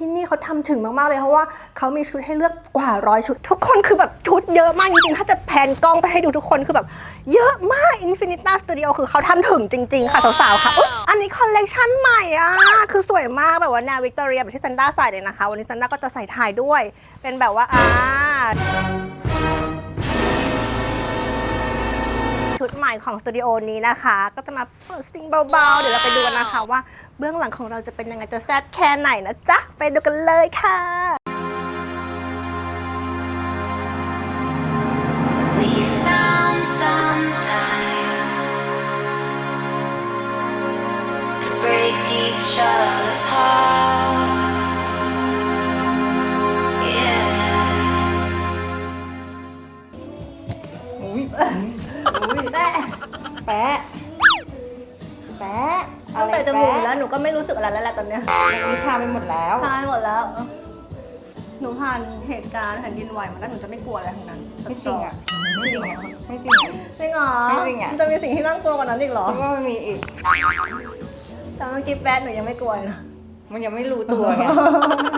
ที่นี่เขาทำถึงมาก ๆ เลยเพราะว่าเขามีชุดให้เลือกกว่าร้อยชุด ทุกคนคือแบบชุดเยอะมากจริงๆ ถ้าจะแพนกล้องไปให้ดูทุกคนคือแบบ เยอะมาก Infinita Studio คือเขาทำถึงจริง ๆ ค่ะ สาว ๆ ค่ะอุ๊ยอันนี้คอลเลกชันใหม่อะ คือสวยมากแบบว่าแนววิกตอเรียแบบที่ซันด้าใส่เลยนะคะ วันนี้ซันด้าก็จะใส่ถ่ายด้วย เป็นแบบว่าอ่า ชุดใหม่ของสตูดิโอนี้นะคะ ก็จะมาเปิดซิงเบาๆ เดี๋ยวเราไปดูกันนะคะว่าเบื้องหลังของเราจะเป็นยังไงจะแซ่บแค่ไหนนะจ๊ะ ไปดูกันเลยค่ะ We found some time to break each other's hearts. ตั้งแต่จมูกแล้วหนูก็ไม่รู้สึกอะไรแล้วแหละตอนเนี้ยวิชาไปหมดแล้ว ใช่หมดแล้ว หนูผ่านเหตุการณ์แผ่นดินไหวมาแล้วหนูจะไม่กลัวอะไรทั้งนั้นไม่จริงอะ ไม่จริงอะ ไม่จริงอะ จริงเหรอไม่จริงอะ มันจะมีสิ่งที่น่ากลัวกว่านั้นอีกเหรอคิดว่ามันมีอีก แต่เมื่อกี้แป๊ดหนูยังไม่กลัวเลยนะ มันยังไม่รู้ตัวไง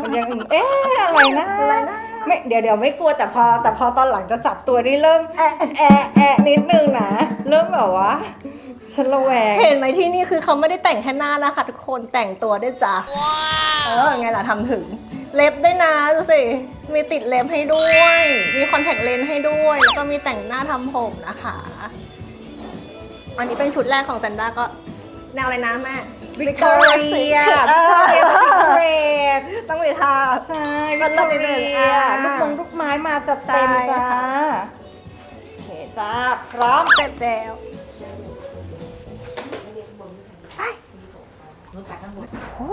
มันยังเอ๊ะอะไรนะ อะไรนะ ไม่ เดี๋ยวเดี๋ยวไม่กลัวแต่พอแต่พอตอนหลังจะจับตัวนี่เริ่มแอะแอะแอะนิดนึงนะ เริ่มแบบว่า ฉันระแวง เห็นไหมที่นี่คือเขาไม่ได้แต่งแค่หน้านะคะทุกคนแต่งตัวด้วยจ้ะเออไงล่ะทำถึง เล็บด้วยนะดูสิ มีติดเล็บให้ด้วย มีคอนแทคเลนส์ให้ด้วย แล้วก็มีแต่งหน้าทำผมนะคะ อันนี้เป็นชุดแรกของแซนด้าก็แนวอะไรนะแม่ Victoria's Secret เออ Victoria's Secret ต้องมีท่า ใช่มัวินกเลิตศอนิดนึเรีงยอ่าลูกมงลูกไม้มาจัดเต็มใช่จ้าค่ะ โอเคจ้าพร้อม เสร็จแล้ว โอ้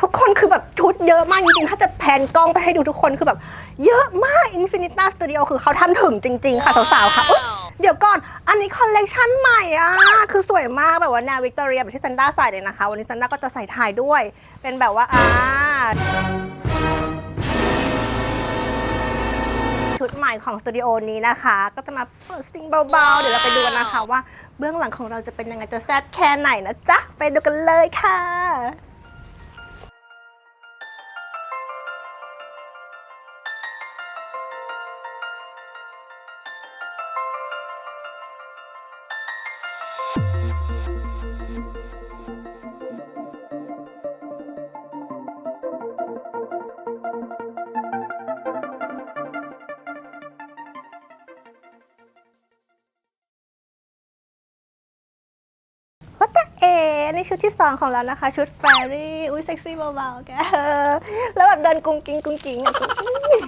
ทุกคนคือแบบชุดเยอะมากจริงๆ ถ้าจะแพนกล้องไปให้ดูทุกคนคือแบบ เยอะมาก Infinita Studio คือเขาทำถึงจริง ๆ ค่ะ สาวๆ ค่ะอุ๊ยเดี๋ยวก่อน อันนี้คอลเลกชันใหม่อะ คือสวยมากแบบว่าแนววิกตอเรียแบบที่ซันด้าใส่เลยนะคะ วันนี้ซันด้าก็จะใส่ถ่ายด้วย เป็นแบบว่าอ่า ชุดใหม่ของสตูดิโอนี้นะคะ ก็จะมาเปิดซิงเบาๆ เดี๋ยวเราไปดูกันนะคะว่าเบื้องหลังของเราจะเป็นยังไงจะแซ่บแค่ไหนนะจ๊ะ ไปดูกันเลยค่ะ นี่ชุดที่สองของเรานะคะ ชุดแฟรี่อุ้ยเซ็กซี่เบาๆแกแล้วแบบเดินกุ้งกิ้งกุ้งกิ้งอะกุ้งกิ้ง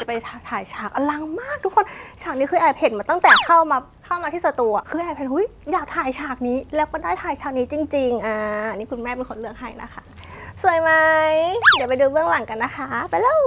จะไปถ่ายฉากอลังมากทุกคนฉากนี้คือแอบเห็นมาตั้งแต่เข้ามาเข้ามาที่สตูอะคือแอบเห็นหุ้ยอยากถ่ายฉากนี้แล้วก็ได้ถ่ายฉากนี้จริง ๆอ่านี่คุณแม่เป็นคนเลือกให้นะคะ สวยไหมเดี๋ยวไปดูเบื้องหลังกันนะคะ ไปแล้ว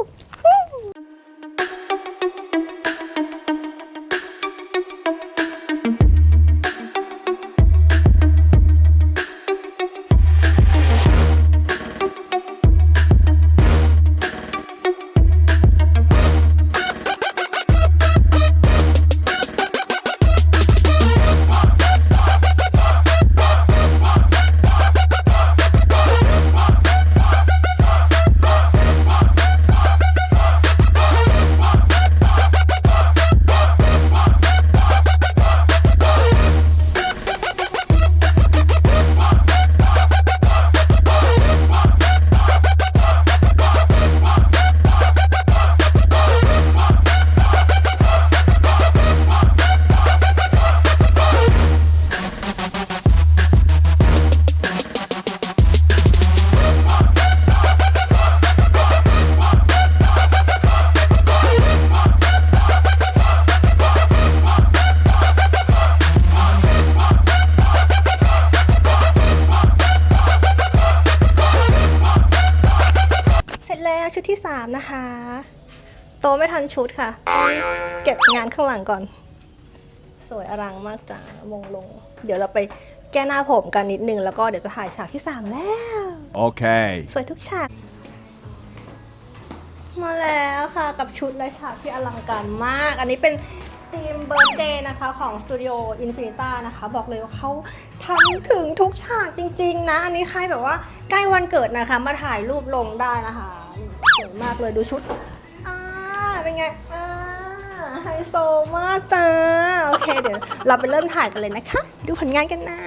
ที่ 3 นะคะ โตไม่ทันชุดค่ะ เก็บงานข้างหลังก่อน สวยอลังมากจ้ามงลง เดี๋ยวเราไปแก้หน้าผมกันนิดนึง แล้วก็เดี๋ยวจะถ่ายฉากที่ 3 แล้ว Okay. สวยทุกฉาก มาแล้วค่ะกับชุดและฉากที่อลังการมาก อันนี้เป็น ธีมเบิร์ดเดย์นะคะของสตูดิโออินฟินิต้านะคะ บอกเลยว่าเขาทำถึงทุกฉากจริง ๆ นะ อันนี้ใครแบบว่าใกล้วันเกิดนะคะ มาถ่ายรูปลงได้นะคะสวยมากเลยดูชุดอ่าเป็นไงอ่าไฮโซมากจ้า โอเคเดี๋ยวเราไปเริ่มถ่ายกันเลยนะคะ ดูผลงานกันนะ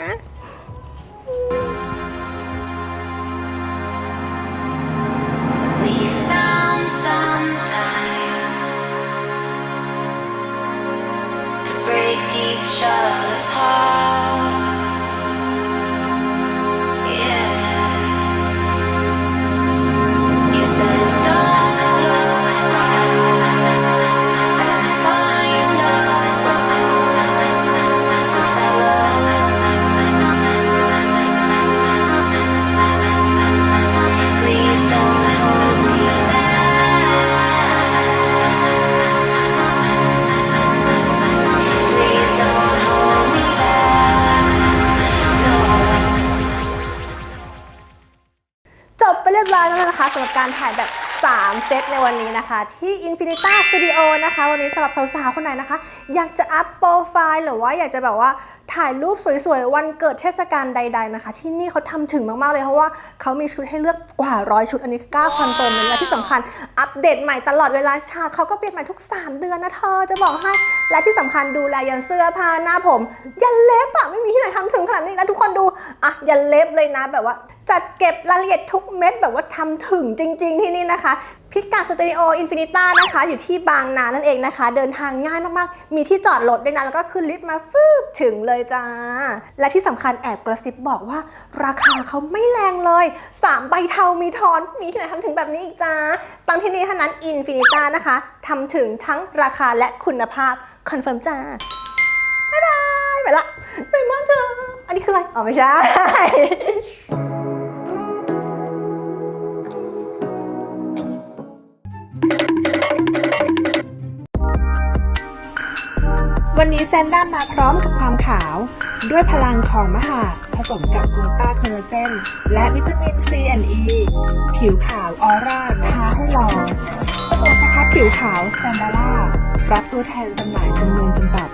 each other's hearts. การถ่ายแบบ 3 เซตในวันนี้นะคะ ที่ Infinita Studio นะคะ วันนี้สำหรับสาวๆ คนไหนนะคะ อยากจะอัพโปรไฟล์หรือว่าอยากจะแบบว่าถ่ายรูปสวยๆ วันเกิดเทศกาลใด ๆนะคะ ที่นี่เขาทำถึงมากๆ เลยเพราะว่าเขามีชุดให้เลือกกว่าร้อยชุดอันนี้ก้าคอนเฟิร์มเลยและที่สำคัญอัปเดตใหม่ตลอดเวลาฉากเขาก็เปลี่ยนใหม่ทุก 3 เดือนนะเธอจะบอกให้และที่สำคัญดูแลยันเสื้อผ้าหน้าผม ยันเล็บอะไม่มีที่ไหนทำถึงขนาดนี้นะทุกคนดูอะยันเล็บเลยนะแบบว่า จัดเก็บรายละเอียดทุกเม็ดแบบว่าทำถึงจริง ๆ ที่นี่นะคะ พิกัดสตูดิโออินฟินิต้านะคะ อยู่ที่บางนานั่นเองนะคะ เดินทางง่ายมากๆ มีที่จอดรถด้วยนะ แล้วก็ขึ้นลิฟต์มาฟืบถึงเลยจ้า และที่สำคัญแอบกระซิบบอกว่า ราคาเขาไม่แรงเลย 3 ใบเทามีทอน มีที่ไหนทำถึงแบบนี้อีกจ้าตังที่นี่เท่านั้นอินฟินิต้านะคะทำถึงทั้งราคาและคุณภาพคอนเฟิร์มจ้าบ๊ายบายไปละไปมากเธออันนี้คืออะไรอ๋อไม่ใช่ วันนี้แซนด้ามาพร้อมกับความขาว ด้วยพลังของมหาผสมกับกลูตาคอลลาเจน และวิตามินซีและอีผิวขาวออร่าท้าให้ลองสบู่สครับผิวขาวแซนดาร่ารับตัวแทนจำหน่ายจำนวนจำกัด